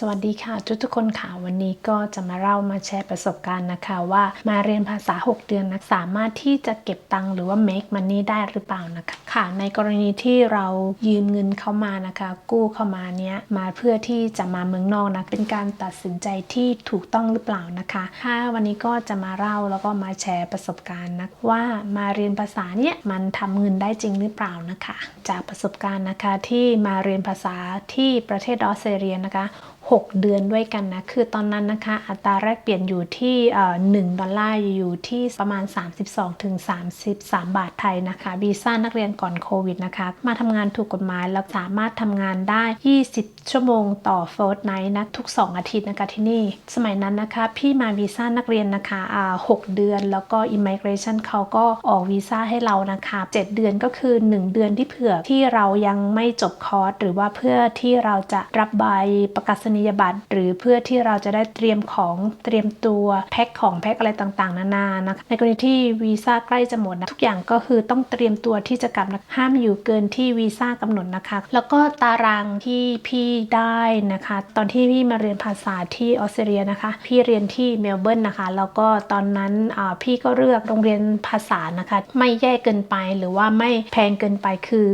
สวัสดีค่ะทุกทุกคนค่ะวันนี้ก็จะมาเล่ามาแชร์ประสบการณ์นะคะ ว่ามาเรียนภาษา 6 เดือนนะสามารถที่จะเก็บตังค์หรือว่า make money ได้หรือเปล่านะคะค่ะ ในกรณีที่เรายืมเงินเข้ามานะคะ กู้เข้ามาเนี้ยมาเพื่อที่จะมาเมืองนอกนะเป็นการตัดสินใจที่ถูกต้องหรือเปล่านะคะค่ะวันนี้ก็จะมาเล่าแล้วก็มาแชร์ประสบการณ์นะว่ามาเรียนภาษาเนี้ยมันทำเงินได้จริงหรือเปล่านะคะ จากประสบการณ์นะคะที่มาเรียนภาษาที่ประเทศออสเตรเลียนะคะ6 เดือนด้วยกันนะ คือตอนนั้นนะคะ อัตราแรกเปลี่ยนอยู่ที่หนึ่งดอลลาร์อยู่ที่ประมาณ 32ถึง33 บาทไทยนะคะวีซ่านักเรียนก่อนโควิดนะคะ มาทำงานถูกกฎหมายแล้วสามารถทำงานได้ 20 ชั่วโมงต่อ f o r t n i g h t นะทุก 2 อาทิตย์นะคะที่นี่ สมัยนั้นนะคะพี่มาวีซ่านักเรียนนะคะอ่า6เดือน แล้วก็ immigration เขาก็ออกวีซ่าให้เรานะคะ 7 เดือนก็คือ 1 เดือนที่เผื่อที่เรายังไม่จบคอร์สหรือว่าเพื่อที่เราจะรับใบประกาศนียบัตร หรือเพื่อที่เราจะได้เตรียมของเตรียมตัวแพ็คของแพ็คอะไรต่างๆ นานานะคะในกรณีที่วีซ่าใกล้จะหมดนะทุกอย่างก็คือต้องเตรียมตัวที่จะกลับนะห้ามอยู่เกินที่วีซ่ากำหนดนะคะ แล้วก็ตารางที่พี่ได้นะคะ ตอนที่พี่มาเรียนภาษาที่ออสเตรเลียนะคะ พี่เรียนที่เมลเบิร์นนะคะ แล้วก็ตอนนั้นพี่ก็เลือกโรงเรียนภาษานะคะ ไม่แย่เกินไปหรือว่าไม่แพงเกินไปคือ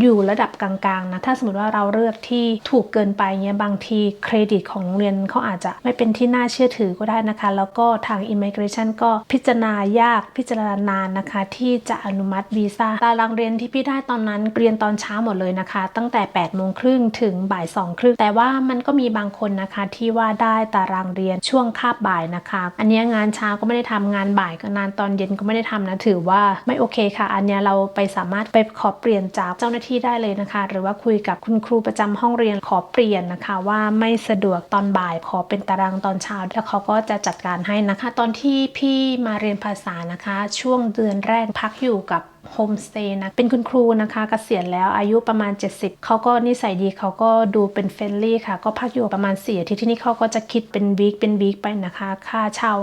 อยู่ระดับกลางๆนะถ้าสมมติว่าเราเลือกที่ถูกเกินไปเนี่ยบางทีเครดิตของโรงเรียนเขาอาจจะไม่เป็นที่น่าเชื่อถือก็ได้นะคะ แล้วก็ทาง Immigration ก็พิจารณายากพิจารณานานนะคะ ที่จะอนุมัติวีซ่าตารางเรียนที่พี่ได้ตอนนั้นเรียนตอนเช้าหมดเลยนะคะ ตั้งแต่8โมงครึ่งถึงบ่าย2ครึ่งแต่ว่ามันก็มีบางคนนะคะที่ว่าได้ตารางเรียนช่วงคาบบ่ายนะคะ อันนี้งานเช้าก็ไม่ได้ทำงานบ่ายก็นานตอนเย็นก็ไม่ได้ทำนะถือว่าไม่โอเคค่ะ อันนี้เราไปสามารถไปขอเปลี่ยนจากเจ้าหน้าที่ได้เลยนะคะ หรือว่าคุยกับคุณครูประจำห้องเรียนขอเปลี่ยนนะคะ ว่าไม่สะดวกตอนบ่ายขอเป็นตารางตอนเช้าแล้วเขาก็จะจัดการให้นะคะ ตอนที่พี่มาเรียนภาษานะคะ ช่วงเดือนแรกพักอยู่กับโฮมสเตย์นะ เป็นคุณครูนะคะกเกษียณแล้วอายุประมาณ 70 เขาก็นิสัยดีเขาก็ดูเป็นเฟรนลี่ค่ะ ก็พักอยู่ประมาณ4อาทิตย์ที่นี่เขาก็จะคิดเป็นวีคเป็นวีคไปนะคะ ค่าเช่า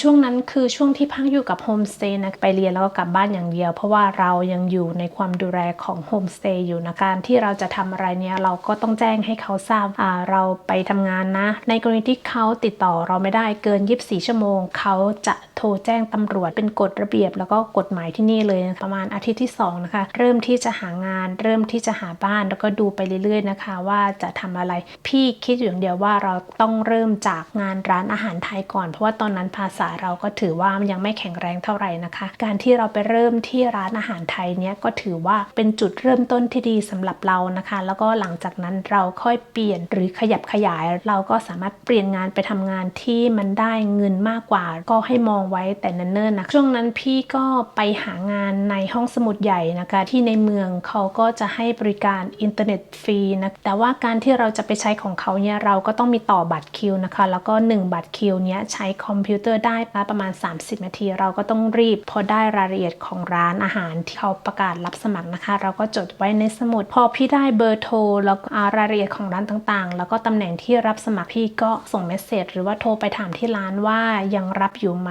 ช่วงนั้นคือช่วงที่พักอยู่กับโฮมสเตย์นะไปเรียนแล้วก็กลับบ้านอย่างเดียว เพราะว่าเรายังอยู่ในความดูแลของโฮมสเตย์อยู่นะการที่เราจะทำอะไรเนี่ยเราก็ต้องแจ้งให้เขาทราบเราไปทำงานนะ ในกรณีที่เขาติดต่อเราไม่ได้เกิน 24 ชั่วโมง เขาจะโทรแจ้งตำรวจเป็นกฎระเบียบ แล้วก็กฎหมายที่นี่เลยประมาณอาทิตย์ที่2นะคะเริ่มที่จะหางาน เริ่มที่จะหาบ้านแล้วก็ดูไปเรื่อยๆนะคะ ว่าจะทำอะไร พี่คิดอยู่อย่างเดียวว่าเราต้องเริ่มจากงานร้านอาหารไทยก่อน เพราะว่าตอนนั้นภาษาเราก็ถือว่ายังไม่แข็งแรงเท่าไหร่นะคะ การที่เราไปเริ่มที่ร้านอาหารไทยเนี้ยก็ถือว่าเป็นจุดเริ่มต้นที่ดีสำหรับเรานะคะ แล้วก็หลังจากนั้นเราค่อยเปลี่ยนหรือขยับขยาย เราก็สามารถเปลี่ยนงานไปทำงานที่มันได้เงินมากกว่า ก็ให้มองไว้แต่เนิ่นๆนะช่วงนั้นพี่ก็ไปหางานในห้องสมุดใหญ่นะคะ ที่ในเมืองเขาก็จะให้บริการอินเทอร์เน็ตฟรีนะแต่ว่าการที่เราจะไปใช้ของเขาเนี่ยเราก็ต้องมีต่อบัตรคิวนะคะ แล้วก็ 1 บัตรคิวเนี้ยใช้คอมพิวเตอร์ได้ประมาณ 30 นาที เราก็ต้องรีบพอได้รายละเอียดของร้านอาหารที่เขาประกาศรับสมัครนะคะ เราก็จดไว้ในสมุด พอพี่ได้เบอร์โทรแล้วรายละเอียดของร้านต่างๆ แล้วก็ตำแหน่งที่รับสมัครพี่ก็ส่งเมสเซจหรือว่าโทรไปถามที่ร้านว่ายังรับอยู่ไหม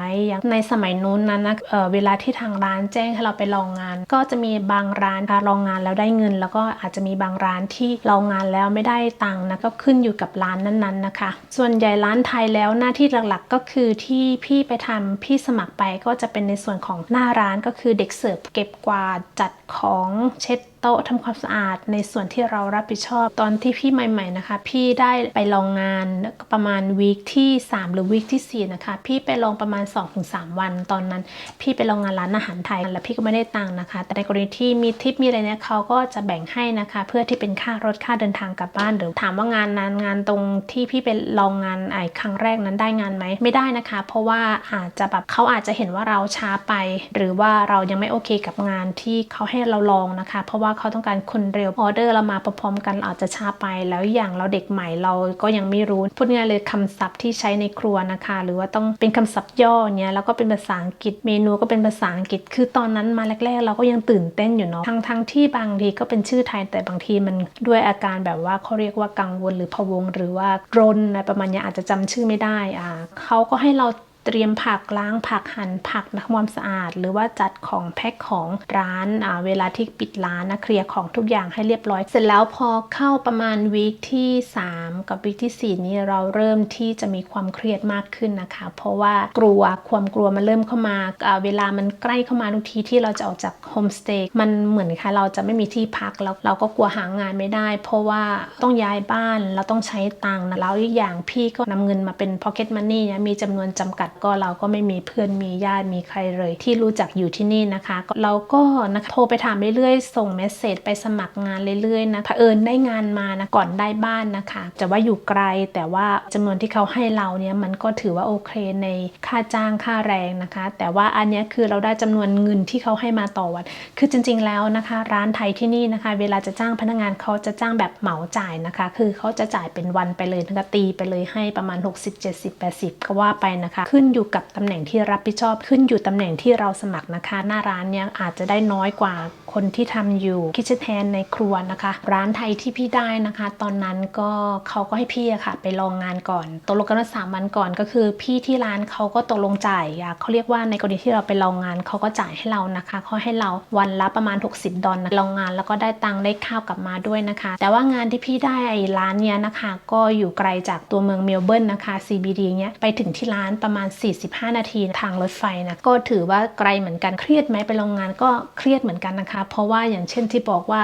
ในสมัยนู้นนั้นนะเเวลาที่ทางร้านแจ้งให้เราไปลองงาน ก็จะมีบางร้านค่ะลองงานแล้วได้เงิน แล้วก็อาจจะมีบางร้านที่ลองงานแล้วไม่ได้ตังค์นะก็ขึ้นอยู่กับร้านนั้นๆนะคะ ส่วนใหญ่ร้านไทยแล้วหน้าที่หลักๆก็คือที่พี่ไปทำพี่สมัครไปก็จะเป็นในส่วนของหน้าร้านก็คือเด็กเสิร์ฟเก็บกวาดจัดของเช็ด โต๊ะทำความสะอาด ในส่วนที่เรารับผิดชอบตอนที่พี่ใหม่ ๆนะคะ พี่ได้ไปลองงานประมาณวีคที่ 3 หรือวีคที่ 4 นะคะ พี่ไปลองประมาณ 2-3 วัน ตอนนั้น พี่ไปลองงานร้านอาหารไทยแล้วพี่ก็ไม่ได้ตังค์นะคะ แต่ในกรณีที่มีทิปมีอะไรเนี่ยเขาก็จะแบ่งให้นะคะ เพื่อที่เป็นค่ารถค่าเดินทางกลับบ้านหรือถามว่างานนั้นงานตรงที่พี่ไปลองงานไอ้ครั้งแรกนั้นได้งานไหมไม่ได้นะคะ เพราะว่าอาจจะแบบเขาอาจจะเห็นว่าเราช้าไป หรือว่าเรายังไม่โอเคกับงานที่เขาให้เราลองนะคะ เพราะว่าเขาต้องการคนเร็วออเดอร์เรามาพร้อมๆกันอาจจะช้าไป แล้วอย่างเราเด็กใหม่เราก็ยังไม่รู้พูดง่ายเลยคำศัพท์ที่ใช้ในครัวนะคะ หรือว่าต้องเป็นคำศัพท์ย่อเนี้ยแล้วก็เป็นภาษาอังกฤษเมนูก็เป็นภาษาอังกฤษ คือตอนนั้นมาแรก ๆ เราก็ยังตื่นเต้นอยู่เนาะทั้งทั้งที่บางทีก็เป็นชื่อไทยแต่บางทีมันด้วยอาการแบบว่าเขาเรียกว่ากังวลหรือพะวง หรือว่ารนอะไรประมาณนี้อาจจะจำชื่อไม่ได้อ่าเขาก็ให้เรา เตรียมผักล้างผักหั่นผักทำความสะอาด หรือว่าจัดของแพ็คของร้านเวลาที่ปิดร้านนะเคลียร์ของทุกอย่างให้เรียบร้อย เสร็จแล้วพอเข้าประมาณวีคที่ 3 กับวีคที่ 4 นี้เราเริ่มที่จะมีความเครียดมากขึ้นนะคะ เพราะว่ากลัวความกลัวมันเริ่มเข้ามาเวลามันใกล้เข้ามาทุกทีที่เราจะออกจากโฮมสเตย์มันเหมือนค่ะเราจะไม่มีที่พักแล้วเราก็กลัวหางานไม่ได้ เพราะว่าต้องย้ายบ้านเราต้องใช้ตังค์นะแล้วอีกอย่างพี่ก็นำเงินมาเป็น pocket money เนี่มีจำนวนจำกัดก็เราก็ไม่มีเพื่อนมีญาติมีใครเลย ที่รู้จักอยู่ที่นี่นะคะ เราก็นะคะโทรไปถามเรื่อยๆ ส่งเมสเซจไปสมัครงานเรื่อยๆนะเผอิญได้งานมานะก่อนได้บ้านนะคะจะว่าอยู่ไกลแต่ว่าจำนวนที่เขาให้เราเนี่ยมันก็ถือว่าโอเคในค่าจ้างค่าแรงนะคะ แต่ว่าอันนี้คือเราได้จำนวนเงินที่เขาให้มาต่อวัน คือจริง ๆแล้วนะคะ ร้านไทยที่นี่นะคะ เวลาจะจ้างพนักงานเขาจะจ้างแบบเหมาจ่ายนะคะ คือเขาจะจ่ายเป็นวันไปเลยนะคะตีไปเลยให้ประมาณ 60 70 80ก็ว่าไปนะคะ ขึ้นนอยู่กับตำแหน่งที่รับผิดชอบ ขึ้นอยู่ตำแหน่งที่เราสมัครนะคะ หน้าร้านเนี่ยอาจจะได้น้อยกว่าคนที่ทำอยู่คิชแทนในครัวนะคะ ร้านไทยที่พี่ได้นะคะ ตอนนั้นก็เขาก็ให้พี่อะค่ะ ไปลองงานก่อนตกลงกันว่าสามวันก่อนก็คือ พี่ที่ร้านเขาก็ตกลงจ่ายอะเขาเรียกว่าในกรณีที่เราไปลองงานเขาก็จ่ายให้เรานะคะเขาให้เราวันละประมาณ 60 ดอลลาร์ลองงานแล้วก็ได้ตังค์ได้ข้าวกลับมาด้วยนะคะ แต่ว่างานที่พี่ได้ไอ้ร้านเนี้ยนะคะ ก็อยู่ไกลจากตัวเมืองเมลเบิร์นนะคะ CBD เนี้ยไปถึงที่ร้านประมาณ45 นาทีทางรถไฟนะก็ถือว่าไกลเหมือนกันเครียดไหมไปลองงานก็เครียดเหมือนกันนะคะ เพราะว่าอย่างเช่นที่บอกว่า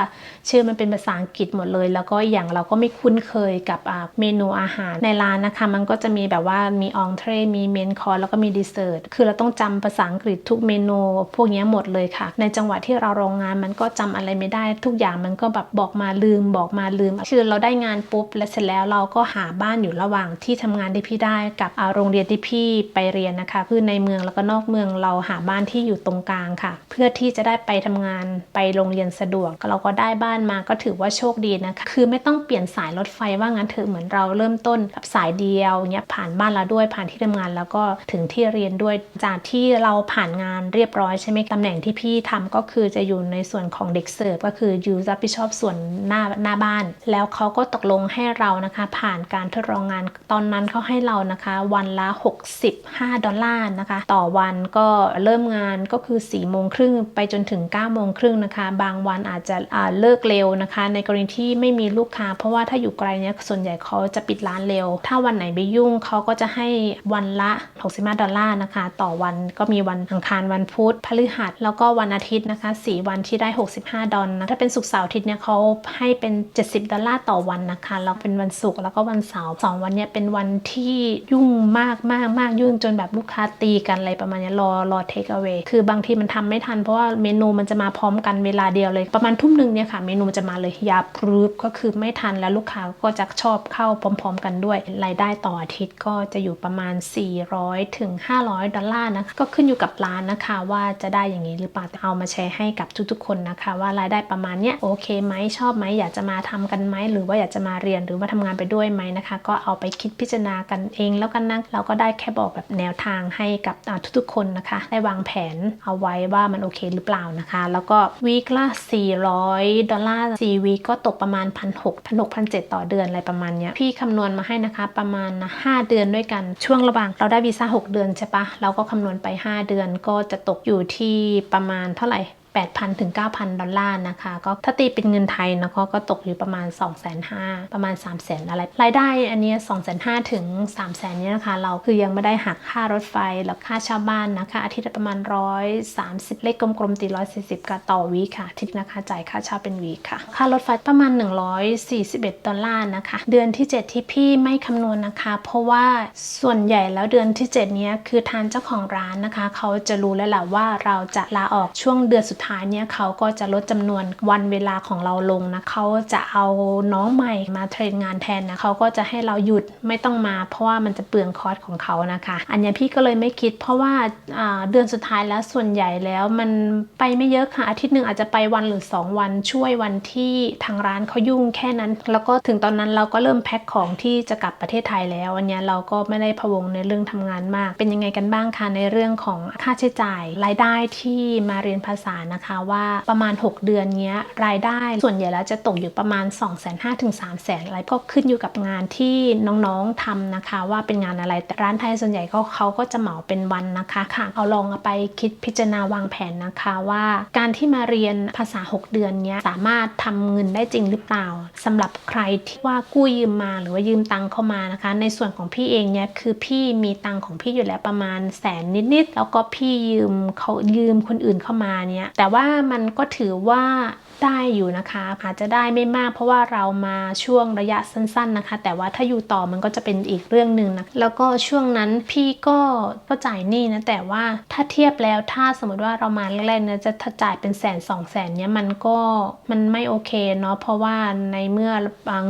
ชื่อมันเป็นภาษาอังกฤษหมดเลย แล้วก็อย่างเราก็ไม่คุ้นเคยกับเมนูอาหารในร้านนะคะ มันก็จะมีแบบว่ามีองเทรมีเมนคอร์แล้วก็มีดีเซอร์ตคือเราต้องจำภาษาอังกฤษทุกเมนูพวกนี้หมดเลยค่ะ ในจังหวะที่เราโรงงานมันก็จำอะไรไม่ได้ทุกอย่างมันก็แบบบอกมาลืมบอกมาลืม คือเราได้งานปุ๊บและเสร็จแล้วเราก็หาบ้านอยู่ระหว่างที่ทำงานที่พี่ได้กับอ่าโรงเรียนที่พี่ไปเรียนนะคะ คือในเมืองแล้วก็นอกเมืองเราหาบ้านที่อยู่ตรงกลางค่ะ เพื่อที่จะได้ไปทำงานไปโรงเรียนสะดวกเราก็ได้บ้านมาก็ถือว่าโชคดีนะคะคือไม่ต้องเปลี่ยนสายรถไฟว่างั้นเถอะเหมือนเราเริ่มต้นกับสายเดียวเนี้ยผ่านบ้านเราด้วยผ่านที่ทำงานแล้วก็ถึงที่เรียนด้วยจากที่เราผ่านงานเรียบร้อยใช่ไหมตำแหน่งที่พี่ทำก็คือจะอยู่ในส่วนของเด็กเสิร์ฟก็คืออยู่รับผิดชอบส่วนหน้าหน้าบ้าน แล้วเขาก็ตกลงให้เรานะคะ ผ่านการทดลองงานตอนนั้นเขาให้เรานะคะ วันละ65ดอลลาร์นะคะ ต่อวันก็เริ่มงานก็คือ4ี่โมงครึ่งไปจนถึง9ก้าโมงครึ่งนะคะ บางวันอาจจะเลิกเร็วนะคะ ในกรณีที่ไม่มีลูกค้า เพราะว่าถ้าอยู่ไกลเนี่ยส่วนใหญ่เขาจะปิดร้านเร็ว ถ้าวันไหนไปยุ่งเขาก็จะให้วันละ 65 ดอลลาร์นะคะ ต่อวันก็มีวันอังคารวันพุธพฤหัส แล้วก็วันอาทิตย์นะคะ 4 วันที่ได้ 65 ดอลนะถ้าเป็นศุกร์เสาร์อาทิตย์เนี่ยเขาให้เป็น 70 ดอลลาร์ต่อวันนะคะแล้วเป็นวันศุกร์แล้วก็วันเสาร์สองวันเนี่ยเป็นวันที่ยุ่งมากมากมากยุ่งจนแบบลูกค้าตีกันอะไรประมาณนี้รอรอเทคเอาไว้คือบางทีมันทำไม่ทันเพราะว่าเมนูมันจะมาพร้อมกันเวลาเดียวเลย ประมาณทุ่มหนึ่งเนี่ยค่ะ เมนูจะมาเลยยาพรูฟก็คือไม่ทันแล้วลูกค้าก็จะชอบเข้าพร้อม ๆ กันด้วยรายได้ต่ออาทิตย์ก็จะอยู่ประมาณ 400ถึง500 ดอลลาร์นะคะก็ขึ้นอยู่กับร้านนะคะว่าจะได้อย่างนี้หรือเปล่าแต่เอามาแชร์ให้กับทุกๆคนนะคะ ว่ารายได้ประมาณเนี้ยโอเคไหมชอบไหมอยากจะมาทำกันไหมหรือว่าอยากจะมาเรียนหรือว่าทำงานไปด้วยไหมนะคะ ก็เอาไปคิดพิจารณากันเองแล้วกันนะเราก็ได้แค่บอกแบบแนวทางให้กับทุกๆคนนะคะ ได้วางแผนเอาไว้ว่ามันโอเคหรือเปล่านะคะ แล้วก็วีคละ 400 ดอลลาร์ 4 วีก็ตกประมาณ 1 6 0 0 1 6 7ต่อเดือนอะไรประมาณเนี้ยพี่คำนวณมาให้นะคะประมาณ 5 เดือนด้วยกันช่วงระหว่างเราได้วีซ่า 6 เดือนใช่ปะเราก็คำนวณไป 5 เดือนก็จะตกอยู่ที่ประมาณเท่าไหร่ 8,000 ถึง 9,000 ดอลลาร์นะคะ ก็ถ้าตีเป็นเงินไทยนะคะก็ตกอยู่ประมาณ 2,500ประมาณ 3 0 0 0 0อะไรรายได้อันเนี้ย2,500ถึง 3 0 0 0 0เนี้ยนะคะ เราคือยังไม่ได้หักค่ารถไฟแล้วค่าเช่าบ้านนะคะ อาทิตย์ละประมาณ 130 เลขกลมๆตี 140กะต่อวีค่ะอาทิตย์นะคะจ่ายค่าเช่าเป็นวีค่ะ ค่ารถไฟประมาณ 141 ดอลลาร์นะคะ เดือนที่ 7 ที่พี่ไม่คำนวณนะคะ เพราะว่าส่วนใหญ่แล้วเดือนที่ 7 เนี้ยคือทางเจ้าของร้านนะคะ เขาจะรู้แล้วแหละว่าเราจะลาออกช่วงเดือนสุดท้ายเนี่ยเขาก็จะลดจำนวนวันเวลาของเราลงนะเขาจะเอาน้องใหม่มาเทรนงานแทนนะเขาก็จะให้เราหยุดไม่ต้องมา เพราะว่ามันจะเปลืองคอร์สของเขานะคะ อันนี้พี่ก็เลยไม่คิด เพราะว่าเดือนสุดท้ายแล้วส่วนใหญ่แล้วมันไปไม่เยอะค่ะอาทิตย์หนึ่งอาจจะไปวันหรือ 2 วันช่วยวันที่ทางร้านเขายุ่งแค่นั้น แล้วก็ถึงตอนนั้นเราก็เริ่มแพ็คของที่จะกลับประเทศไทยแล้วอันนี้เราก็ไม่ได้พะวงในเรื่องทำงานมาก เป็นยังไงกันบ้างคะในเรื่องของค่าใช้จ่ายรายได้ที่มาเรียนภาษานะคะว่าประมาณ 6 เดือนนี้รายได้ส่วนใหญ่แล้วจะตกอยู่ประมาณ 2 5 0 0 0ถึง3 0 0 0 0อะไรก็ขึ้นอยู่กับงานที่น้องๆทำนะคะ ว่าเป็นงานอะไรแต่ร้านไทยส่วนใหญ่เขาเขาก็จะเหมาเป็นวันนะคะค่ะเอาลองเอาไปคิดพิจารณาวางแผนนะคะว่าการที่มาเรียนภาษา 6 เดือนนี้สามารถทำเงินได้จริงหรือเปล่าสำหรับใครที่ว่ากู้ยืมมาหรือว่ายืมตังเข้ามานะคะ ในส่วนของพี่เองเนี่ยคือพี่มีตังของพี่อยู่แล้วประมาณแสนนิดๆแล้วก็พี่ยืมเขายืมคนอื่นเข้ามาเนี่ยแต่ว่ามันก็ถือว่า ได้อยู่นะคะ อาจจะได้ไม่มาก เพราะว่าเรามาช่วงระยะสั้น ๆนะคะ แต่ว่าถ้าอยู่ต่อมันก็จะเป็นอีกเรื่องหนึ่งนะแล้วก็ช่วงนั้นพี่ก็ก็จ่ายหนี้นะแต่ว่าถ้าเทียบแล้วถ้าสมมติว่าเรามาแรกๆเนี่ยจะถ้าจ่ายเป็นแสนสองแสนเนี่ยมันก็มันไม่โอเคเนาะเพราะว่าในเมื่อ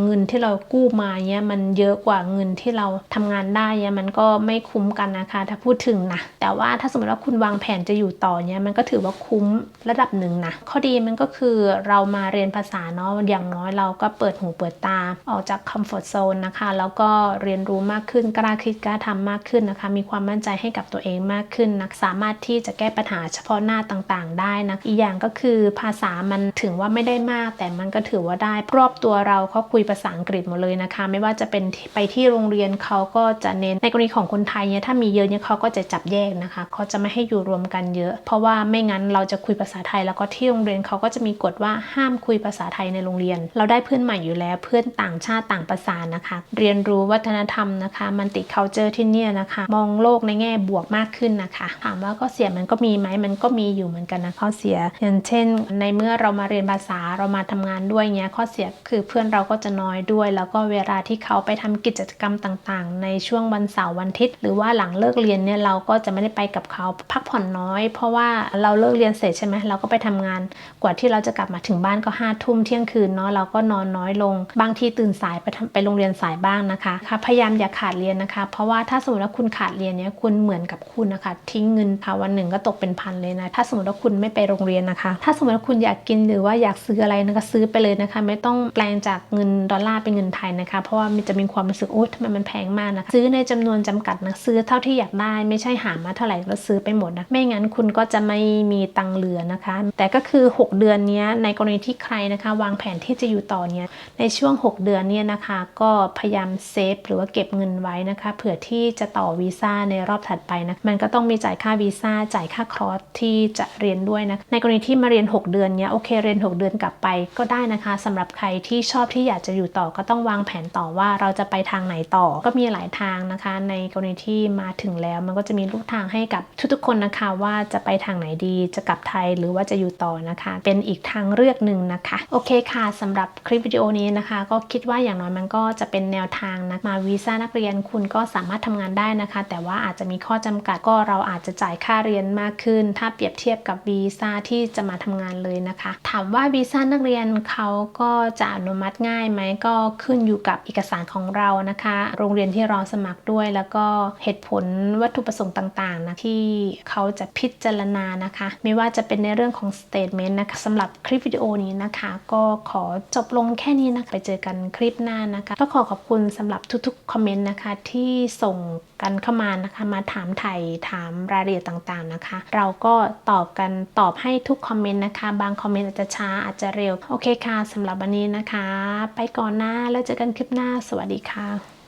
เงินที่เรากู้มาเนี่ยมันเยอะกว่าเงินที่เราทำงานได้เนี่ยมันก็ไม่คุ้มกันนะคะ ถ้าพูดถึงนะแต่ว่าถ้าสมมติว่าคุณวางแผนจะอยู่ต่อเนี่ยมันก็ถือว่าคุ้มระดับหนึ่งนะข้อดีมันก็คือเรามาเรียนภาษาเนาะอย่างน้อยเราก็เปิดหูเปิดตาออกจากคอมฟอร์ทโซนนะคะแล้วก็เรียนรู้มากขึ้นกล้าคิดกล้าทำมากขึ้นนะคะ มีความมั่นใจให้กับตัวเองมากขึ้นนะสามารถที่จะแก้ปัญหาเฉพาะหน้าต่างๆ ได้นะอีกอย่างก็คือภาษามันถึงว่าไม่ได้มาก แต่มันก็ถือว่าได้รอบตัวเราเขาคุยภาษาอังกฤษหมดเลยนะคะ ไม่ว่าจะเป็นไปที่โรงเรียนเขาก็จะเน้นในกรณีของคนไทยเนี่ยถ้ามีเยอะเนี่ยเขาก็จะจับแยกนะคะเขาจะไม่ให้อยู่รวมกันเยอะ เพราะว่าไม่งั้นเราจะคุยภาษาไทยแล้วก็ที่โรงเรียนเขาก็จะมีกฎว่าห้ามคุยภาษาไทยในโรงเรียน เราได้เพื่อนใหม่อยู่แล้ว เพื่อนต่างชาติต่างภาษานะคะ เรียนรู้วัฒนธรรมนะคะมันติ culture ที่เนี่ยนะคะ มองโลกในแง่บวกมากขึ้นนะคะถามว่าก็เสียมันก็มีไหมมันก็มีอยู่เหมือนกันนะข้อเสีย อย่างเช่น ในเมื่อเรามาเรียนภาษาเรามาทำงานด้วยเงี้ยข้อเสียคือเพื่อนเราก็จะน้อยด้วย แล้วก็เวลาที่เขาไปทำกิจกรรมต่างๆ ในช่วงวันเสาร์วันอาทิตย์หรือว่าหลังเลิกเรียนเนี่ยเราก็จะไม่ได้ไปกับเขาพักผ่อนน้อย เพราะว่าเราเลิกเรียนเสร็จใช่ไหมเราก็ไปทำงานกว่าที่เราจะกลับมาถึงบ้านก็ห้าทุ่มเที่ยงคืนเนาะเราก็นอนน้อยลง บางทีตื่นสายไปไปโรงเรียนสายบ้างนะคะค่ะพยายามอย่าขาดเรียนนะคะ เพราะว่าถ้าสมมติว่าคุณขาดเรียนเนี่ยคุณเหมือนกับคุณนะคะทิ้งเงินค่ะวันหนึ่งก็ตกเป็นพันเลยนะถ้าสมมติว่าคุณไม่ไปโรงเรียนนะคะ ถ้าสมมติว่าคุณอยากกินหรือว่าอยากซื้ออะไรนะคะซื้อไปเลยนะคะ ไม่ต้องแปลงจากเงินดอลลาร์เป็นเงินไทยนะคะ เพราะว่ามันจะมีความรู้สึกโอ๊ยทำไมมันแพงมากนะคะซื้อในจำนวนจำกัดนะซื้อเท่าที่อยากได้ไม่ใช่หามาเท่าไหร่แล้วซื้อไปหมดนะไม่งั้นคุณก็จะไม่มีตังเหลือนะคะ แต่ก็คือ 6 เดือนนี้ในกรณีที่ใครนะคะ วางแผนที่จะอยู่ต่อเนี่ยในช่วง 6 เดือนเนี่ยนะคะ ก็พยายามเซฟหรือว่าเก็บเงินไว้นะคะ เผื่อที่จะต่อวีซ่าในรอบถัดไปนะมันก็ต้องมีจ่ายค่าวีซ่าจ่ายค่าคอร์สที่จะเรียนด้วยนะในกรณีที่มาเรียน 6 เดือนเนี้ยโอเคเรียน 6 เดือนกลับไปก็ได้นะคะสำหรับใครที่ชอบที่อยากจะอยู่ต่อก็ต้องวางแผนต่อว่าเราจะไปทางไหนต่อก็มีหลายทางนะคะ ในกรณีที่มาถึงแล้ว มันก็จะมีลูกทางให้กับทุกๆคนนะคะว่าจะไปทางไหนดีจะกลับไทยหรือว่าจะอยู่ต่อนะคะ เป็นอีกทางเลือกหนึ่งนะคะ โอเคค่ะสำหรับคลิปวิดีโอนี้นะคะ ก็คิดว่าอย่างน้อยมันก็จะเป็นแนวทางนะมาวีซ่านักเรียนคุณก็สามารถทำงานได้นะคะ แต่ว่าอาจจะมีข้อจำกัดก็เราอาจจะจ่ายค่าเรียนมากขึ้น ถ้าเปรียบเทียบกับวีซ่าที่จะมาทำงานเลยนะคะ ถามว่าวีซ่านักเรียนเขาก็จะอนุมัติง่ายไหมก็ขึ้นอยู่กับเอกสารของเรานะคะ โรงเรียนที่เราสมัครด้วย แล้วก็เหตุผลวัตถุประสงค์ต่างๆนะที่เขาจะพิจารณานะคะ ไม่ว่าจะเป็นในเรื่องของ statement นะคะสำหรับคลิปวิดีโอนี้นะคะ ก็ขอจบลงแค่นี้นะคะ ไปเจอกันคลิปหน้านะคะก็ขอขอบคุณสำหรับทุกๆคอมเมนต์นะคะ ที่ส่งกันเข้ามานะคะ มาถามไทยถามรายละเอียดต่างๆนะคะ เราก็ตอบกันตอบให้ทุกคอมเมนต์นะคะ บางคอมเมนต์อาจจะช้าอาจจะเร็ว โอเคค่ะสำหรับวันนี้นะคะ ไปก่อนนะแล้วเจอกันคลิปหน้า สวัสดีค่ะ